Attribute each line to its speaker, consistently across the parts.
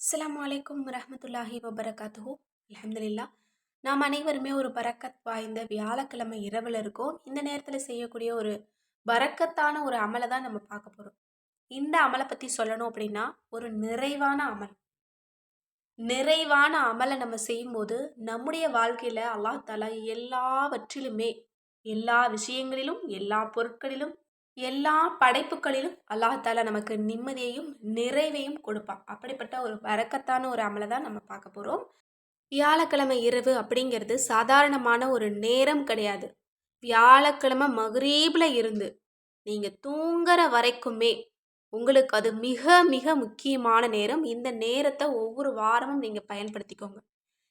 Speaker 1: அஸ்லாம் வலைக்கம் ரஹமத்துல்லாஹி வபரகாத்துஹூ. அலமதுல்லா நாம் அனைவருமே ஒரு பறக்கத் வாய்ந்த வியாழக்கிழமை இரவில் இருக்கோம். இந்த நேரத்தில் செய்யக்கூடிய ஒரு பறக்கத்தான ஒரு அமலை தான் நம்ம பார்க்க போகிறோம் இந்த அமலை பற்றி சொல்லணும் அப்படின்னா ஒரு நிறைவான அமல். நிறைவான அமலை நம்ம செய்யும்போது நம்முடைய வாழ்க்கையில் அல்லா தாலா எல்லாவற்றிலுமே எல்லா விஷயங்களிலும் எல்லா பொருட்களிலும் எல்லா படைப்புகளிலும் அல்லாஹால நமக்கு நிம்மதியையும் நிறைவையும் கொடுப்பான். அப்படிப்பட்ட ஒரு வரக்கத்தான ஒரு அமலை தான் நம்ம பார்க்க போகிறோம் வியாழக்கிழமை இரவு அப்படிங்கிறது சாதாரணமான ஒரு நேரம் கிடையாது. வியாழக்கிழமை மகரீபில் இருந்து நீங்கள் தூங்குற வரைக்குமே உங்களுக்கு அது மிக மிக முக்கியமான நேரம். இந்த நேரத்தை ஒவ்வொரு வாரமும் நீங்கள் பயன்படுத்திக்கோங்க.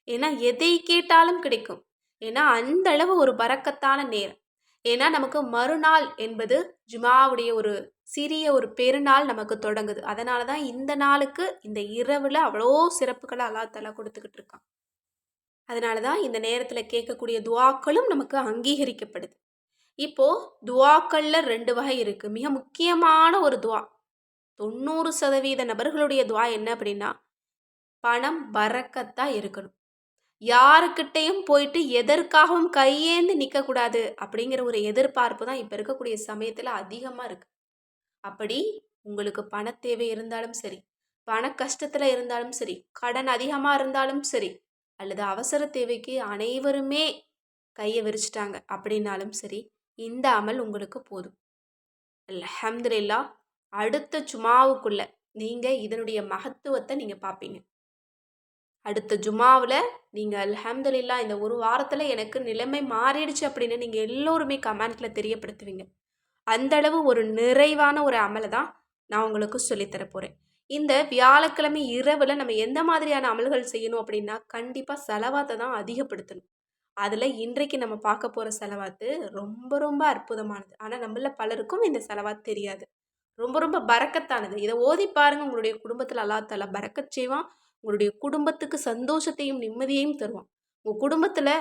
Speaker 1: ஏன்னா எதை கேட்டாலும் கிடைக்கும். ஏன்னா அந்த அளவு ஒரு பறக்கத்தான நேரம். ஏன்னா நமக்கு மறுநாள் என்பது ஜுமாவுடைய ஒரு சிறிய ஒரு பெருநாள் நமக்கு தொடங்குது. அதனால தான் இந்த நாளுக்கு இந்த இரவில் அவ்வளோ சிறப்புகளை அல்லா தலா கொடுத்துக்கிட்டு இருக்கான். அதனால தான் இந்த நேரத்தில் கேட்கக்கூடிய துவாக்களும் நமக்கு அங்கீகரிக்கப்படுது. இப்போது துவாக்களில் ரெண்டு வகை இருக்குது மிக முக்கியமான ஒரு துவா. தொண்ணூறு சதவீத நபர்களுடைய துவா என்ன அப்படின்னா பணம் பறக்கத்தான் இருக்கணும். யாருக்கிட்டையும் போயிட்டு எதற்காகவும் கையேந்து நிற்கக்கூடாது அப்படிங்கிற ஒரு எதிர்பார்ப்பு தான் இப்போ இருக்கக்கூடிய சமயத்தில் அதிகமாக இருக்குது அப்படி உங்களுக்கு பண தேவை இருந்தாலும் சரி பண கஷ்டத்தில் இருந்தாலும் சரி கடன் அதிகமாக இருந்தாலும் சரி அல்லது அவசர தேவைக்கு அனைவருமே கையை விரிச்சிட்டாங்க அப்படின்னாலும் சரி இந்த அமல் உங்களுக்கு போதும். அலமதுல்லா அடுத்த சுமாவுக்குள்ள நீங்கள் இதனுடைய மகத்துவத்தை நீங்கள் பார்ப்பீங்க. அடுத்த ஜுமாவில் நீங்கள் அல்ஹம்துலில்லா இந்த ஒரு வாரத்தில் எனக்கு நிலைமை மாறிடுச்சு அப்படின்னு நீங்கள் எல்லோருமே கமெண்ட்டில் தெரியப்படுத்துவீங்க. அந்த அளவு ஒரு நிறைவான ஒரு அமலை தான் நான் உங்களுக்கு சொல்லித்தர போகிறேன் இந்த வியாழக்கிழமை இரவில் நம்ம எந்த மாதிரியான அமல்கள் செய்யணும் அப்படின்னா கண்டிப்பாக செலவாத்தை தான் அதிகப்படுத்தணும். அதில் இன்றைக்கு நம்ம பார்க்க போகிற செலவாத்து ரொம்ப ரொம்ப அற்புதமானது. ஆனால் நம்மள பலருக்கும் இந்த செலவாத் தெரியாது. ரொம்ப ரொம்ப பறக்கத்தானது. இதை ஓதி பாருங்கள் உங்களுடைய குடும்பத்தில் அல்லா தலா பறக்கச் செய்வான். உங்களுடைய குடும்பத்துக்கு சந்தோஷத்தையும் நிம்மதியையும் தருவான். உங்கள் குடும்பத்தில்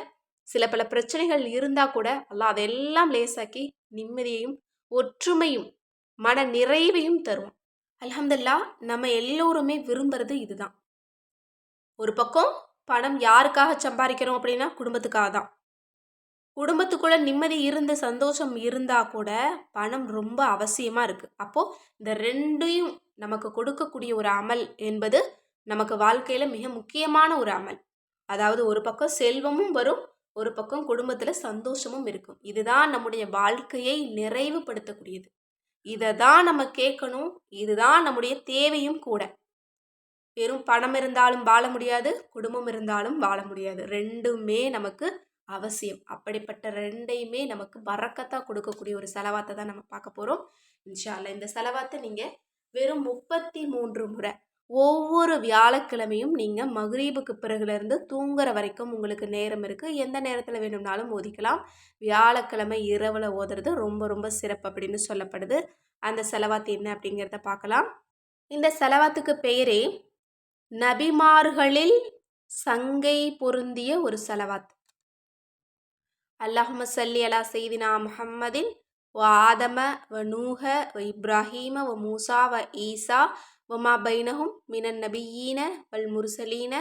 Speaker 1: சில பல பிரச்சனைகள் இருந்தால் கூட அல்லா அதெல்லாம் லேசாக்கி நிம்மதியையும் ஒற்றுமையும் மன நிறைவையும் தருவான். அலமதுல்லா நம்ம எல்லோருமே விரும்புறது இதுதான். ஒரு பக்கம் பணம் யாருக்காக சம்பாதிக்கிறோம் அப்படின்னா குடும்பத்துக்காக தான். குடும்பத்துக்குள்ள நிம்மதி இருந்து சந்தோஷம் இருந்தால் கூட பணம் ரொம்ப அவசியமாக இருக்குது அப்போது இந்த ரெண்டையும் நமக்கு கொடுக்கக்கூடிய ஒரு அமல் என்பது நமக்கு வாழ்க்கையில் மிக முக்கியமான ஒரு அமல். அதாவது ஒரு பக்கம் செல்வமும் வரும் ஒரு பக்கம் குடும்பத்தில் சந்தோஷமும் இருக்கும். இதுதான் நம்முடைய வாழ்க்கையை நிறைவுபடுத்தக்கூடியது. இதை தான் நம்ம கேட்கணும் இதுதான் நம்முடைய தேவையும் கூட. வெறும் பணம் இருந்தாலும் வாழ முடியாது குடும்பம் இருந்தாலும் வாழ முடியாது. ரெண்டுமே நமக்கு அவசியம். அப்படிப்பட்ட ரெண்டையுமே நமக்கு பறக்கத்தான் கொடுக்கக்கூடிய ஒரு செலவாத்தை தான் நம்ம பார்க்க போகிறோம் இன்ஷால்ல இந்த செலவாத்தை நீங்கள் வெறும் முப்பத்தி மூன்று முறை ஒவ்வொரு வியாழக்கிழமையும் நீங்கள் மகரீபுக்கு பிறகுலேருந்து தூங்குற வரைக்கும் உங்களுக்கு நேரம் இருக்குது எந்த நேரத்தில் வேணும்னாலும் ஒதிக்கலாம் வியாழக்கிழமை இரவில் ஓதுறது ரொம்ப ரொம்ப சிறப்பு அப்படின்னு சொல்லப்படுது. அந்த செலவாத்து என்ன அப்படிங்கிறத பார்க்கலாம். இந்த செலவாத்துக்கு பெயரே நபிமார்களில் சங்கை பொருந்திய ஒரு செலவாத் அல்லாஹும சல்லி அலா செய்தினா முஹம்மதின் வ ஆதம வ நூஹ வ இப்ராஹீம வ மூசா வ ஈசா ஒமா பைனஹும் மினன் நபியீன வல் முர்சலீன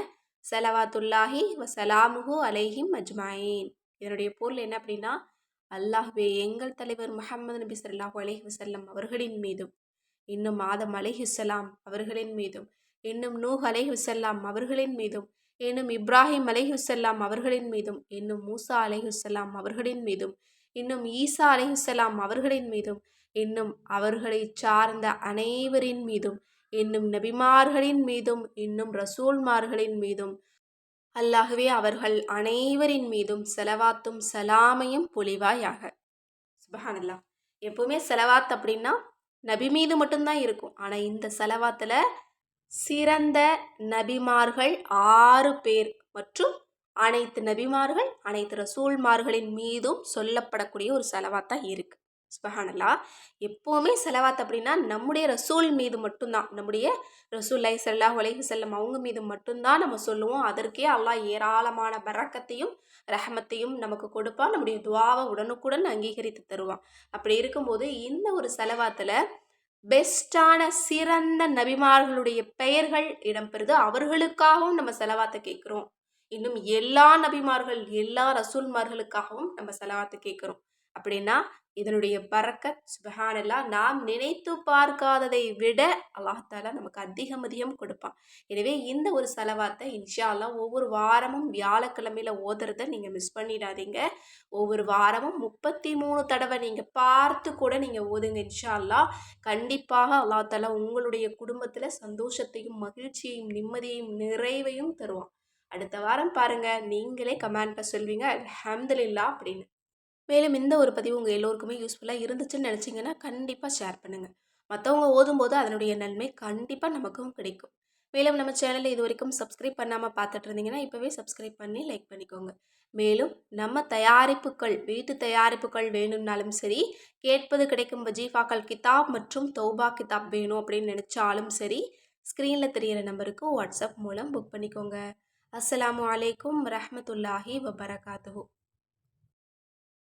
Speaker 1: சலவாத்துல்லாஹி வ சலாமுஹு அலைஹிம் அஜ்மாயின் இதனுடைய பொருள் என்ன அப்படின்னா அல்லாஹ்வே எங்கள் தலைவர் முஹம்மது நபி சல்லாஹூ அலஹி வசல்லம் அவர்களின் மீதும் இன்னும் ஆதம் அலைஹுசலாம் அவர்களின் மீதும் இன்னும் நூஹ் அலைஹுசல்லாம் அவர்களின் மீதும் இன்னும் இப்ராஹிம் அலைஹுசல்லாம் அவர்களின் மீதும் இன்னும் மூசா அலைஹுசல்லாம் அவர்களின் மீதும் இன்னும் ஈசா அலைஹுசலாம் அவர்களின் மீதும் இன்னும் அவர்களை சார்ந்த அனைவரின் மீதும் இன்னும் நபிமார்களின் மீதும் இன்னும் ரசூல்மார்களின் மீதும். அல்லாகவே அவர்கள் அனைவரின் மீதும் செலவாத்தும் சலாமையும் பொலிவாயாக. சுபஹானல்லா எப்பவுமே செலவாத் அப்படின்னா நபி மீது மட்டும்தான் இருக்கும். ஆனால் இந்த செலவாத்தில் சிறந்த நபிமார்கள் ஆறு பேர் மற்றும் அனைத்து நபிமார்கள் அனைத்து ரசூல்மார்களின் மீதும் சொல்லப்படக்கூடிய ஒரு செலவாத்தான் இருக்குது சுபஹானல்லா. எப்போவுமே செலவாத் அப்படின்னா நம்முடைய ரசூல் மீது மட்டும்தான். நம்முடைய ரசூல் ஐ செல்லா உலகி செல்லம் அவங்க மீது மட்டும்தான் நம்ம சொல்லுவோம். அதற்கே அல்லாஹ் ஏராளமான பறக்கத்தையும் ரஹமத்தையும் நமக்கு கொடுப்பான். நம்முடைய துவாவை உடனுக்குடன் அங்கீகரித்து தருவான். அப்படி இருக்கும்போது இந்த ஒரு செலவாத்தில் பெஸ்ட்டான சிறந்த நபிமார்களுடைய பெயர்கள் இடம்பெறுது. அவர்களுக்காகவும் நம்ம செலவாத்தை கேட்குறோம். இன்னும் எல்லா நபிமார்கள் எல்லா ரசூல்மார்களுக்காகவும் நம்ம செலவாத்தை கேட்குறோம். அப்படின்னா இதனுடைய பறக்கத் சுபஹானல்லா நாம் நினைத்து பார்க்காததை விட அல்லாஹாலா நமக்கு அதிகம் அதிகம் கொடுப்பான். எனவே இந்த ஒரு செலவாத்தை இன்ஷா அல்லா ஒவ்வொரு வாரமும் வியாழக்கிழமையில் ஓதுறத நீங்கள் மிஸ் பண்ணிடாதீங்க. ஒவ்வொரு வாரமும் முப்பத்தி மூணு தடவை நீங்கள் பார்த்து கூட நீங்கள் ஓதுங்க இன்ஷா அல்லா கண்டிப்பாக அல்லா உங்களுடைய குடும்பத்தில் சந்தோஷத்தையும் மகிழ்ச்சியையும் நிம்மதியையும் நிறைவையும் தருவான். அடுத்த வாரம் பாருங்கள் நீங்களே கமெண்ட்டை சொல்வீங்க அலமதுல்லா அப்படின்னு. மேலும் இந்த ஒரு பதிவு உங்கள் எல்லோருக்குமே யூஸ்ஃபுல்லாக இருந்துச்சுன்னு நினச்சிங்கன்னா கண்டிப்பாக ஷேர் பண்ணுங்கள் மற்றவங்க ஓதும்போது அதனுடைய நன்மை கண்டிப்பாக நமக்கும் கிடைக்கும். மேலும் நம்ம சேனலில் இது வரைக்கும் சப்ஸ்கிரைப் பண்ணாமல் பார்த்துட்டு இருந்தீங்கன்னா இப்போவே சப்ஸ்கிரைப் பண்ணி லைக் பண்ணிக்கோங்க. மேலும் நம்ம தயாரிப்புகள் வீட்டு தயாரிப்புகள் வேணும்னாலும் சரி கேட்பது கிடைக்கும் வஜீஃபாக்கள் கிதாப் மற்றும் தௌபா கிதாப் வேணும் அப்படின்னு நினச்சாலும் சரி ஸ்க்ரீனில் தெரிகிற நம்பருக்கு வாட்ஸ்அப் மூலம் புக் பண்ணிக்கோங்க. அஸ்லாம் வலைக்கம் ரஹமத்துல்லாஹி வபரகாத்து